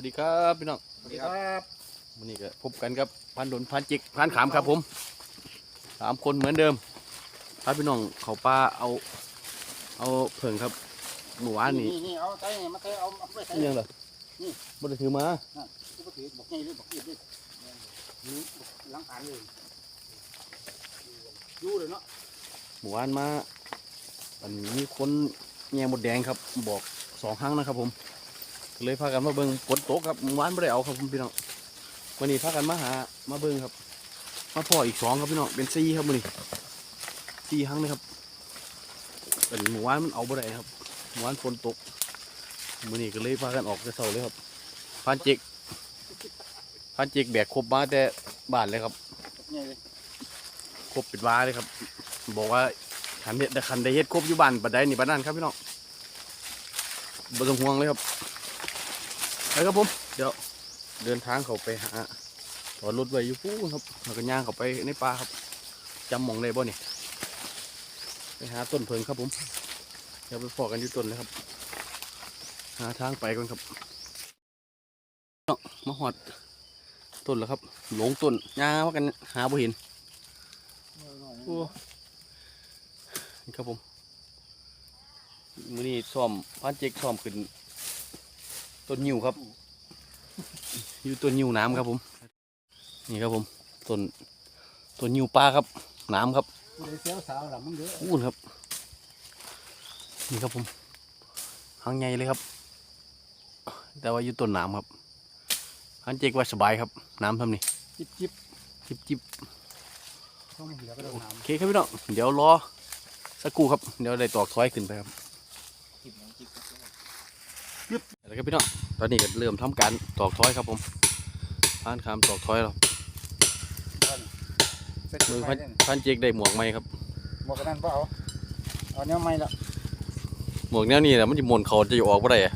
วัสดีครับพี่น้องสวัสดีครับวันนี้ก็พบกันกับพันดนพันจิกพันขามครับผมสามคนเหมือนเดิมครับพี่น้องเขาป้าเอาเอาเผิงครับเมื่อวานนี้นี่เอาใส่มาใส่เอาเอาไปใส่นี่ยังเหรอนี่บ่ได้ถือมาที่ก็ถือบอกไงเลยบอกยืดเลยนี่หลังอ่านเลยอยู่เลยเนาะเมื่อวานมาอันนี้มีคนแง่หมดแดงครับบอกสองครั้งนะครับผมก็ เลยพากันมาเบิ่งฝนตกครับเมื่อวานไม่ได้เอาครับพี่น้องวันนี้พากันมาหามาเบิ่งครับ มาพ่ออีกสองครับพี่น้องเป็นสี่ครับวันนี้สี่ครั้งเลยครับแต่หมู่บ้านมันเอาบ่ได้ครับหมู่บ้านฝนตกมื้อนี้ก็เลยพากันออกกระเซาเลยครับพันเจกพันเจกแบกครบมาแต่บ้านเลยครับครบป็นว้าเลยครับ บอกว่าขันเด็ดคันได้เฮ็ดครบอยู่บ้านปัดใดนี่ปัดนั้นครับพี่น้องบ่ต้องห่วงเลยครับ ไปครับผม เดี๋ยวเดินทางเขาไปหาจอดรถไว้อยู่ปู้ครับแล้วก็ย่างเขาไปในป่าครับจำมองได้บ่เนี่ยไปหาต้นเพิงครับผม เดี๋ยวไปพอกกันอยู่ต้นเลยครับ หาทางไปก่อนครับเนาะมาหอดต้นแล้วครับ หลงต้นย่างว่ากันหาบ่เห็นโอ้ครับผมมือนี้ซ้อมพันเจ็กซ้อมขึ้น ต้นยิวครับอยู่ต้นยิวน้ำครับผม นี่ครับผมต้นต้นยิวปลาครับน้ำครับเสียวสาวหลังมันเยอะอู้นครับ นี่ครับผมหางใหญ่เลยครับ แต่ว่าอยู่ต้นน้ำครับพันเจกว่าสบายครับ น้ำทำนี่จิบจิบจิบจิบต้องเหลือก็โดนน้โอเคครับพี่น้องเดี๋ยวรอสักครู่ครับ เดี๋ยวได้ตอกท้อยขึ้นไปครับำจิบจิบ แล้วครับพี่น้องตอนนี้ก็เริ่มทำการตอกท้อยครับผมผ่านคำตอกท้อยแล้วเสร็จมือไปพันเนี่ยพันเจกได้หมวกไหมครับ หมวกกันนั่นเปล่าเอาเนี้ยไม่ละหมวกแนวนี้แหละมันจะมวนเขาจะอยู่ออกบ่ได้อะ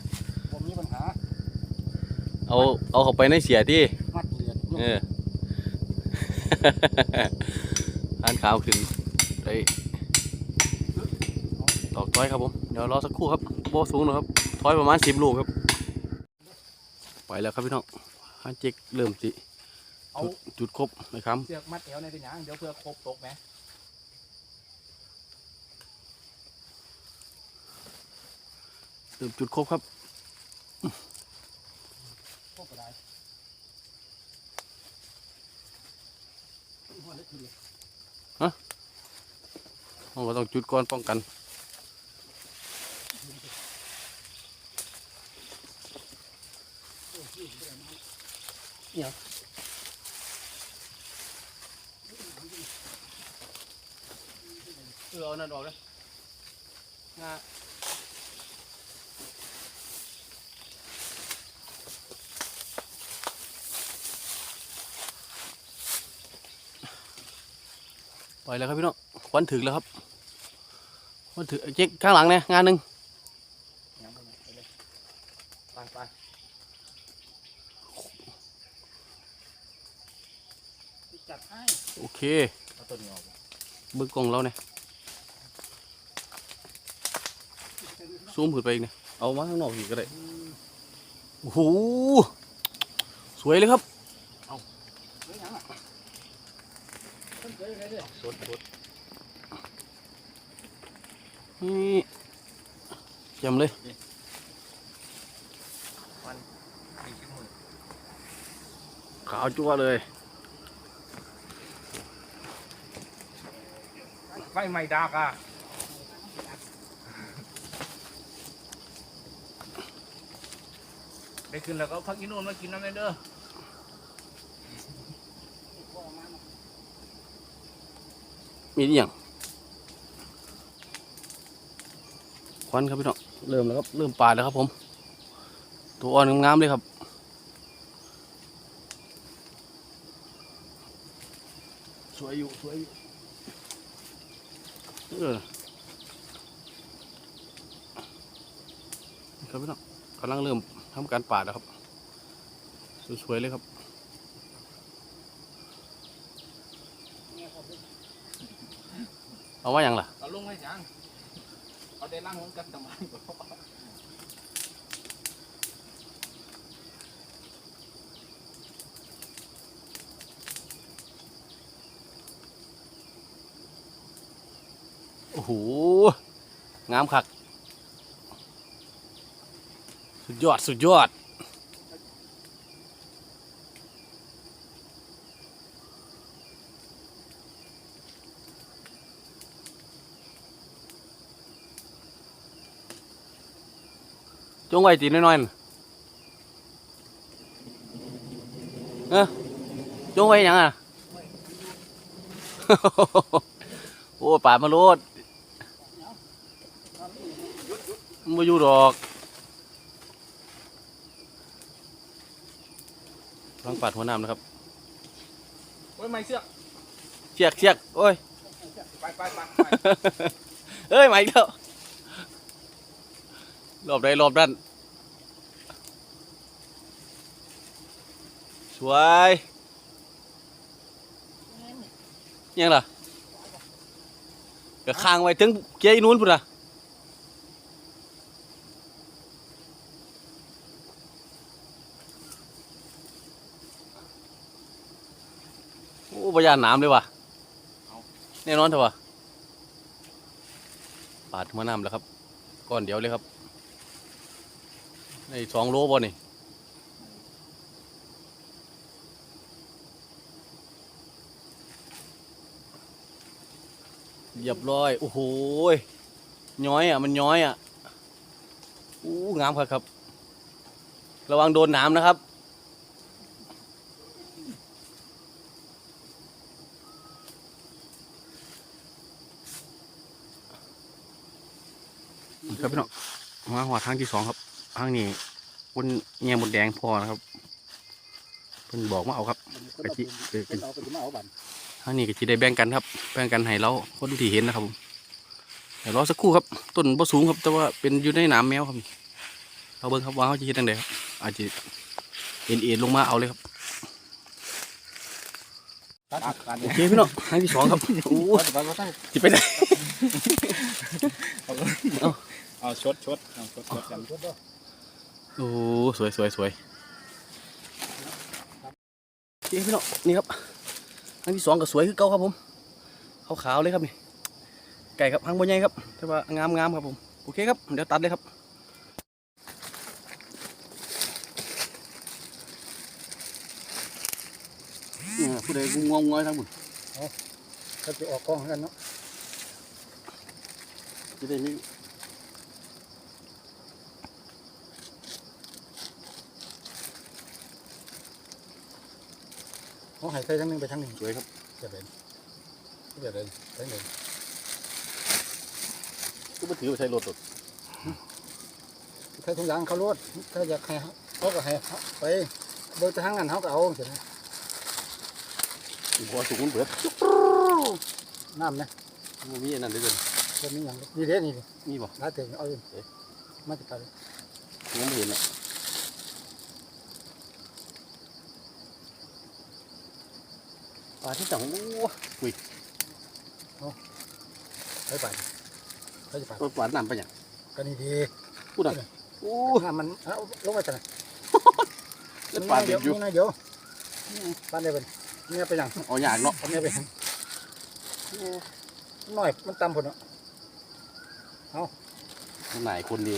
ผมมีปัญหา เอาเอาเข้าไปในเสียที่มัดเหรียญเออผ่านขาวขึ้นได้ตอกท้อยครับผม เดี๋ยวรอสักครู่ครับโบสูงหนะครับ ท้อยประมาณสิบลูกครับไปแล้วครับพี่น้องพันเจกเริ่มสิเอาจุดจุดครบนะครับเสือกมัดเอวในเป็นหยังเดี๋ยวเพื่อครบตกไหมเริ่มจุดครบครับครบก็ได้เราก็ต้องจุดก่อนป้องกัน เออเอานั่นออกเลยงาปล่อยแล้วครับพี่น้องควันถึงแล้วครับควันถึงเจ๊กข้างหลังเนี่ยงานหนึ่งยังไม่ไปเลยไปไปจัดให้ โอ เคเอาตัวนี้ออกเบิกกล้องเราเนี่ยซูมขึ้นไปอีกเนี่ยเอามาข้างนอกอีกก็ได้โอ้โหสวยเลยครับเฮ้ยยังอะต้นเกยอะไรเนี่ยสดสดนี่เยี่ยมเลยขาวจั่วเลย ไฟไหม้ดากอะได้ขึ้นแล้วก็พักกินนู่นมากินน้ำเด้อมีอหย่างควันครับพี่น้องเริ่มแล้วครับเริ่มปาดแล้วครับผม ตัวอ่อนงามๆเลยครับสวยอยู่สวยอยู่ เออครับพี่น้องกำลังเริ่มทำการปาดแล้วครับ สวยๆเลยครับเอาว่ายังล่ะเอาลงให้ยังเอาได้ล่างหัวกันทำไม อ้โหงามคัก สุดยอด สุดยอด จงไว้ตีน้อยๆนะเออจงไว้ยังอะ โอ้ป่ามาโลด มันมาอยู่ดอกลังปัดหัวน้ำนะครับ โอ้ยไม่เสื้อเชียกเชียกโอ้ย ไปไปไปเอ้ยมาอีกแล้วรอบใดรอบนั้นสวยยังล่ะก็ค้างไว้ถึงเกียร์อีนู้นพุ่นน่ะ อ้บยานน้ำเลยว่ะแน่นอนเถอะวะปาดมาน้ำแล้วครับก้อนเดียวเลยครับในสองโลบ่นี่เรียบร้อย โอ้โหย้อยอะ มันย้อยอะอู้งามครับครับ ระวังโดนน้ำนะครับพี่น้อง มาหัวทางที่สองครับทางนี้บนเงียหมดแดงพอนะครับเพิ่นบอกมาเอาครับกะทิเออเอาไปมาเอาบันทางนี้ก็จะได้แบ่งกันครับ แบ่งกันให้เราคนที่เห็นนะครับผมเดี๋ยวรอสักครู่ครับต้นบ่สูงครับ แต่ว่าเป็นอยู่ในหนามแมวครับเราเบิ่งครับว่าเขาจะเฮ็ดจังไดครับอาจจะเอ็นเอ็นลงมาเอาเลยครับตัดกันโอเคพี่น้องทางที่สองครับโอ้ไปไปไปจะไปไหน เอาชดชดเอาชดชดกันชดด้วยโอ้สวยสวยสวยโอเคพี่น้องนี่ครับทางที่สองก็สวยคือเก่าครับผมขาวๆเลยครับนี่ไก่ครับหางบัวใหญ่ครับแต่ว่างามงามๆครับผมโอเคครับเดี๋ยวตัดเลยครับเนี่ยผู้ใดงงงอยทั้งหมดก็จะออกกล้องกันเนาะจะได้มี เขาหายใจทั้งนึงไปทั้งหนึ่งสวยครับเดี๋ยวเป็นเดี๋ยวเป็นทั้งหนึ่งก็มาถือไปใช้รถหรอกใช้ทุกอย่างเขาลดถ้าอยากให้เขาก็ให้ไปโดยทางนั้นเขาก็เอาเสร็จหัวสูงมันเบิดน้ำนะมันมีอันนั้นด้วยกันจะมีอย่างดีเด่นนี่มีบ่ร้านเต็มเอาอยู่มาติดไปยังไม่เห็นอะ ปลาที่จังโอ้อุ้ยใช้ไปใช้ไปตัวปลาน้ำไปอย่างก็นี่ดีพูดอะโอ้น้ำมันเอาลงไปกันเล่นปลาเด็กอยู่มีน้อยเดียวปลาเดียวเป็นเนี่ยไปอย่างเอาอย่างเนาะอันนี้ไปอย่างน้อยมันต่ำผลเนาะไหนคนดี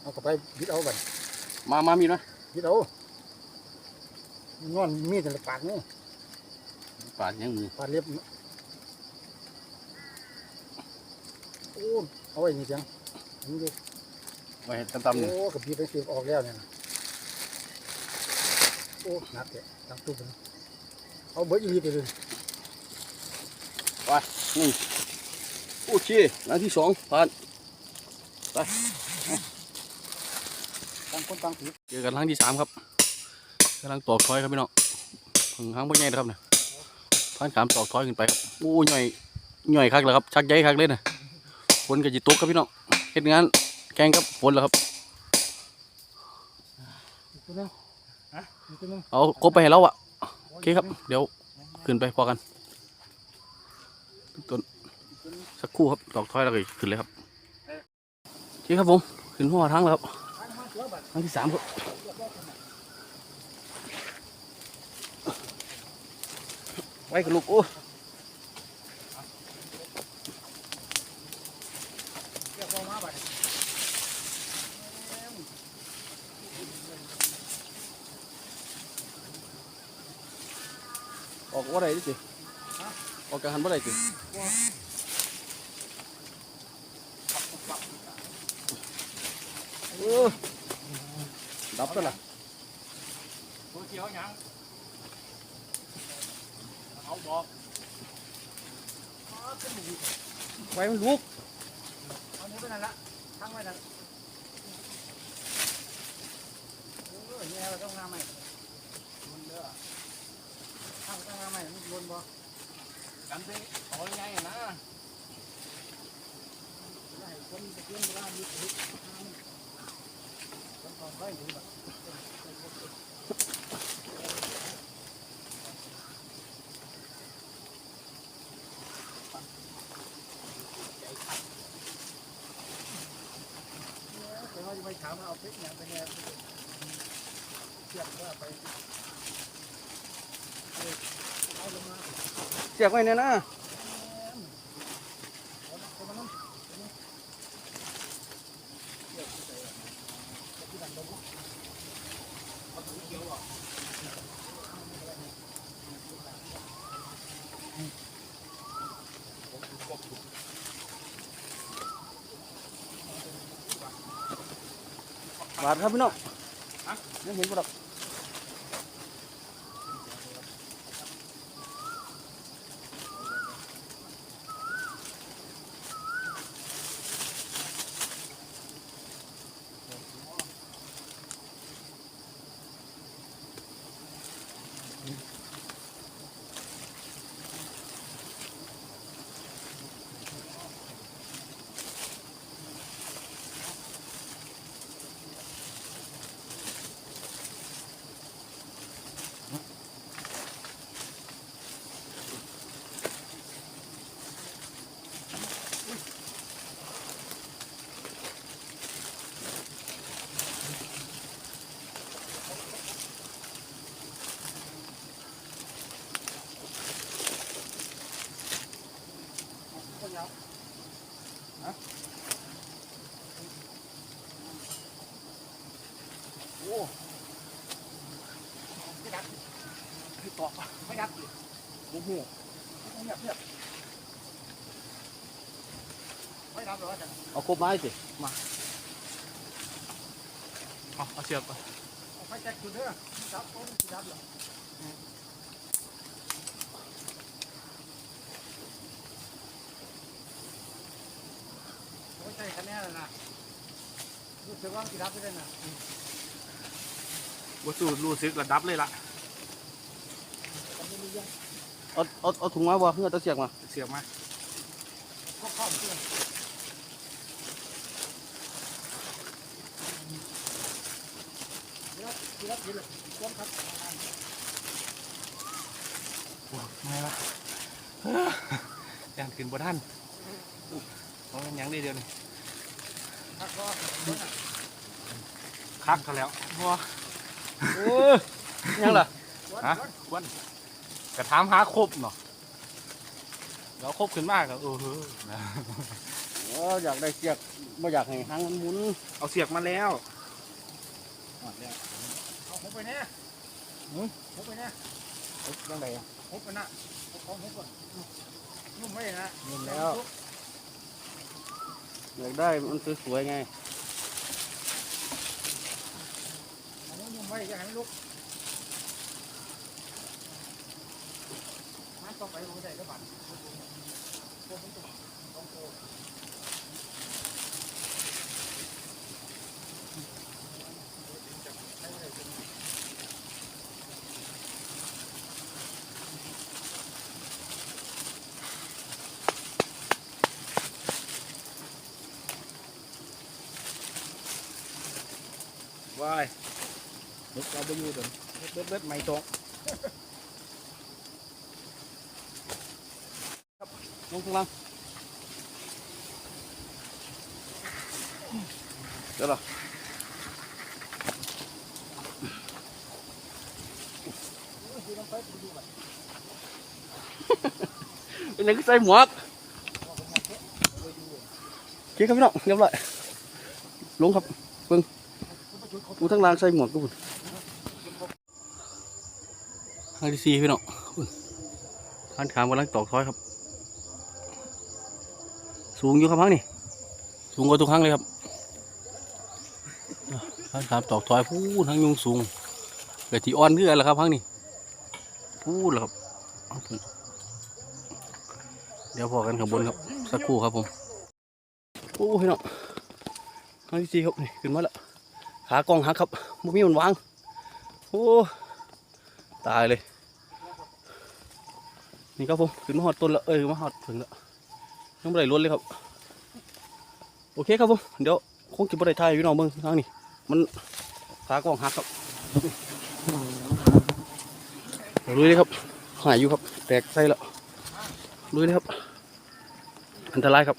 เอาก็ไปบิดเอาบันมามามีไหมบิดเอางอนมีดแต่ละปากนี่ ปลายังมีปลาเรียบโอ้เอาไว้นี่เสียงอันนี้ดูไว้ตำๆหนึ่งโอ้กับบีบไปสีออกแล้วเนี่ยนะโอ้หนักแกตั้งตู้ไปเอาเบิร์ดอีกไปเลยนี่โอเคหน้าที่สองผ่านตั้งคนตั้งผีเจอกันครั้งที่สามครับกำลังตอกถอยครับพี่น้องผึ่งหางบ่ใหญ่นะครับเนี่ย ผ่านขามตอกถอยขึ้นไปครับโอ้หญ่ใหญ่คักแล้วครับชักใหญ่คักเลยนะฝนก็จิตกครับพี่น้องเฮ็ดงานแข่งกับฝนแล้วครับเอาครบไปให้เราอะโอเคครับ เดี๋ยวขึ้นไปพอกันต้นสักครู่ครับตอกถอยแล้วก็ขึ้นเลยครับโอเคครับผมขึ้นหัวทั้งแล้วครับครั้งที่สามครับ ไว้กับลูกโอ้ออกว่าไรดิสิออกกระหันว่าไรสิดับตัวละ ไฟมันลุกเอาเนื้อไปนั่นละทั้งไว้นั่นเออเนี่ยเราต้องงามไหมมันเด้อทั้งต้องงามไหมมันลนบ่กันสิเอาไงอะนะให้คนตะเกียงโบราณมีชีวิตคนก่อนไว้ดูแบบามาเอาพริกเนี่ยเป็นไงเทียบว่าไปเอาลงมาเสียกไว้เนี่ยนะ เอามาน้ำที่ดันลง บาดครับพี่น้องยังเห็นปะดอก โอ้โหเงียบเงียบไม่ดับหรอจ๊ะเอาครบไม้สิเอาเอาเสียบก่อนเอาไฟแจ็คจุดเด้อดับต้นดับหรอโอ้ยใช่คะแนนแล้วนะรู้สึกว่ากี่ดับไปได้นะวัสูรู้สึกระดับเลยล่ะ เอาเอาเอาถุงมาบ่เพื่อตะเสียกมาเสียบมาเข้าเข้าเพื่อนรับกี่ดับกี่ดับครับโอ้ไงล่ะยังขึ้นบ่ท่านเอาเป็นยังได้เดียวนี่ถ้าก็เพื่อนอะคักเขาแล้วว้าเออยังล่ะวันฮะวัน กระถามหาครบเนาะเราครบขึ้นมากครับเออเฮ้อนะเอออยากได้เสียกไม่อยากให้หางมันหมุนเอาเสียบมาแล้วเอาผมไปเนี่ยผมไปเนี่ยยังไงอะผมไปนะผมของผมก่อนนุ่มไว้นะนุ่มแล้วอยากได้มันสวยๆไงอันนี้นุ่มไว้อย่าให้มันลุก มันต้องไปผมได้ก็บัตรผมต้องต้องโต ว้ายนึกเราไปอยู่เดินเบ็ดเบ็ดไม่ตก ลงข้างล่างเดี๋ยวเหรอเป็นยังใส่หมวกโอเคครับพี่น้องเรียบร้อยลงครับเบิ่งกูทั้งล่างใส่หมวกก็พุ่นทางที่สี่พี่น้องพุ่นพันขามกำลังตอกท้อยครับ สูงอยู่ครับพังนี่ สูงกว่าทุกครั้งเลยครับพันขามตอกท้อยพูดทั้งยุงสูงเกิดที่อ่อนเรื่อยแล้วครับพังนี่พูดแล้วครับ เดี๋ยวพอกันข้างบนครับ สักครู่ครับผม โอ้พี่น้องครั้งที่สี่ครับนี่ขึ้นมาแล้วขากองหักครับมุมีมันวาง โอ้ตายเลย นี่ครับผม ขึ้นมาหอดต้นล้วเอ้ยมาหอดถึงล้ว ยังไม่ได้ล้วนเลยครับ โอเคครับผม เดี๋ยวคงจะไม่ได้ถ่ายอยู่น้องเบิ้งทางนี้ มันขากล้องหักครับลุยเลยครับ หายอยู่ครับ แตกไส้แล้วลุยเลยครับ อันตรายครับ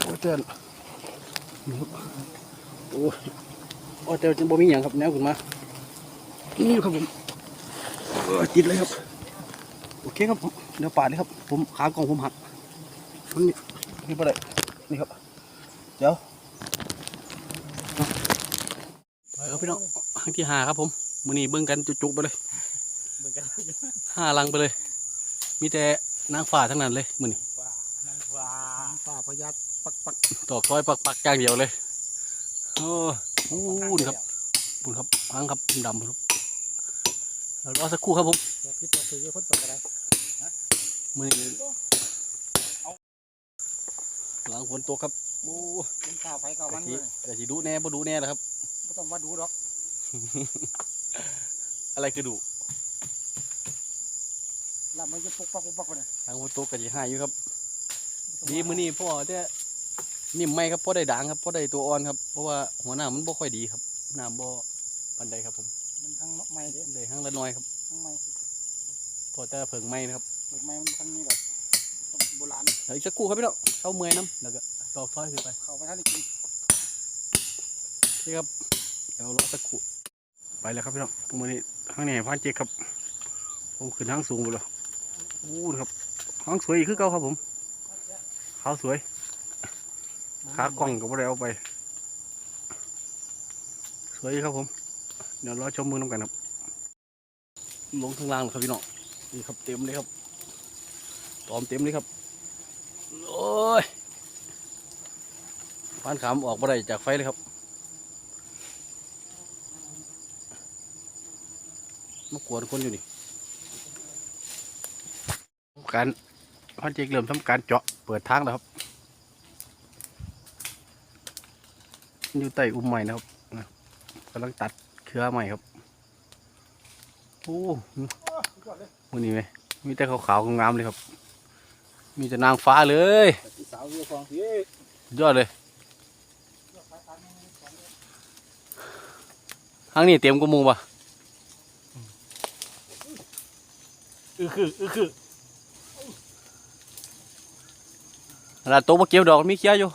โอ้ยเตือนโอ้ย โอ้ยแต่จะบ่มีอย่างครับแนวขึ้นมา นี่ครับผมเออติดเลยครับ โอเคครับผมเดี๋ยวปาดเลยครับ ผมขากล่องผมหักมันนี่นี่ประเดี๋นี่ครับ เดี๋ยวไปครับพี่น้องครั้งที่ห้าครับผมมือนี้เบิ่งกันจุกๆไปเลยเหมือนกันห้าลังไปเลย มีแต่นางฟ้าทั้งนั้นเลยมือนี้ว่านั่งว่าป่าพยัดปักปักตอกซอยปักปักๆอย่างเดียวเลย โอ้ โหนี่ครับบุญครับพังครับดำครับเรารอสักครู่ครับผมตัวพิษตัวคือพ้นตกอะไรมือนี้หลังฝนตกครับโอ้เป็นข้าวไผ่เก่ากะมันทิเลยกะทิดูแน่บ่ดูแน่แล้วครับไม่ต้องวัดดูหรอก อะไรคือดูลำมันจะปุกปักปุกปักไปเลยหลังฝนตกกะทิหายอยู่ครับดีมือนี้พ่อแต่ นิ่มไหมครับพ่อได้ด่างครับพ่อได้ตัวอ่อนครับเพราะว่าหัวหน้ามันบ่ค่อยดีครับน้ำบ่ปันใดครับผมมันทั้งไม้เด้ได้ห้างละน้อยครับทั้งไม้พอแต่เผิงไหมนะครับเปลือกไม้มันทั้งนี้แบบต้องโบราณเดี๋ยวอีกสักครู่ครับพี่น้องเข้าเมื่อยน้ำแล้วก็ตอกซอยขึ้นไปเขาไปท่านได้กินนี่ครับเดี๋ยวรอสักครู่ไปแล้วครับพี่น้องมือนี้ข้างในพานเจ๊กครับผมขึ้นทางสูงไปแล้วอู้นะครับทางสวยอีกคือเก่าครับผมขาวสวย ขากล้องก็บ่ได้เอาไป สวยครับผม เดี๋ยวรอชมมือน้ำกันครับ ลงข้างล่างเลยครับพี่น้อง นี่ครับเต็มเลยครับ ตอมเต็มเลยครับ โอ้ยพานขามออกมาได้จากไฟเลยครับมากวนคนอยู่นี่การพันเจกเริ่มทำการเจาะเปิดทางแล้วครับ อยู่ใต้อุ้มใหม่นะครับนะกำลังตัดเครือใหม่ครับโอ้มือนี้ไหมมีแต่ขาวๆงามๆเลยครับ มีแต่นางฟ้าเลยพี่สาวเรือฟองพี่สุดยอดเลยทางนี้เตรียมกูมูปะอือคืออือคือขนาดโต๊ะมาเกี่ยวดอกมีเคี้ยวอยู่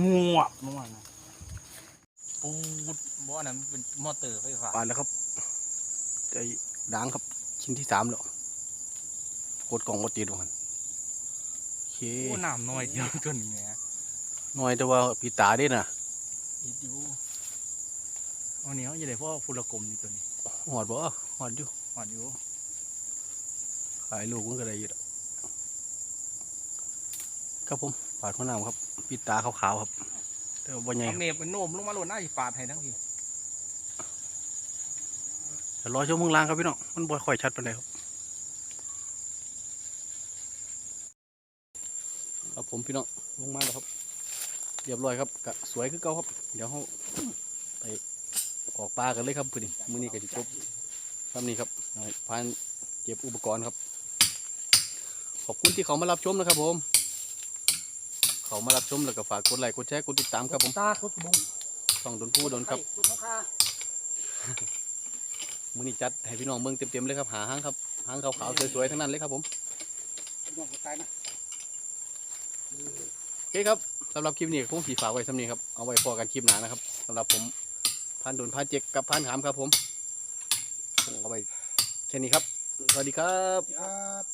งวบมั่วนะปูดบ่อนั้นมันเป็นมอเตอร์ไฟฟ้าปานแล้วครับใจด่างครับชิ้นที่สามแล้วกดกล่องกดตีดมันโอเคโอ้น้ำน้อยเดียวตัวนี้แหม่หน่อยแต่ว่าปีตาเด้น่ะอีดอยู่เอาเหนียวอย่าได้เพราะว่าฟุรกลมนี่ตัวนี้หอดบ่หอดอยู่หอดอยู่ขายลูกมันก็ได้อยู่ดอกครับผม ปาดข้าวหน้าครับปีตาขาวๆครับแต่ว่าบ่ใหญ่เอาเมฟมันโน้มลงมาโหลดหน้าอีปาดให้ทั้งทีเดี๋ยวรอชมเมืองล่างครับพี่น้องมันบ่ค่อยชัดปานใดครับครับผมพี่น้องลงมาแล้วครับเรียบร้อยครับกะสวยคือเก่าครับ เดี๋ยวเราไปออกปลากันเลยครับพื้นนี้มื้อนี้ก็สิจบทำนี้ครับให้พานเก็บอุปกรณ์ครับ ขอบคุณที่เขามารับชมนะครับผม เขามารับชมแล้วก็ฝากกดไลค์กดแชร์กดติดตามครับผมตาคุดบุ้งช่องโดนผู้โดนครับ คุดมะพร้าวมื้อนี้จัดให้พี่น้องเมืองเต็มๆเลยครับหาหางครับหางขาวๆสวยๆทั้งนั้นเลยครับผมน้องตายนะโอเคครับสำหรับคลิปนี้คงสีฝากไว้สำนี้ครับเอาไว้พอกันคลิปหน้านะครับสำหรับผมพันโดนพันเจกกับพันขามครับผมคงเอาไว้แค่นี้ครับ สวัสดีครับ ครับ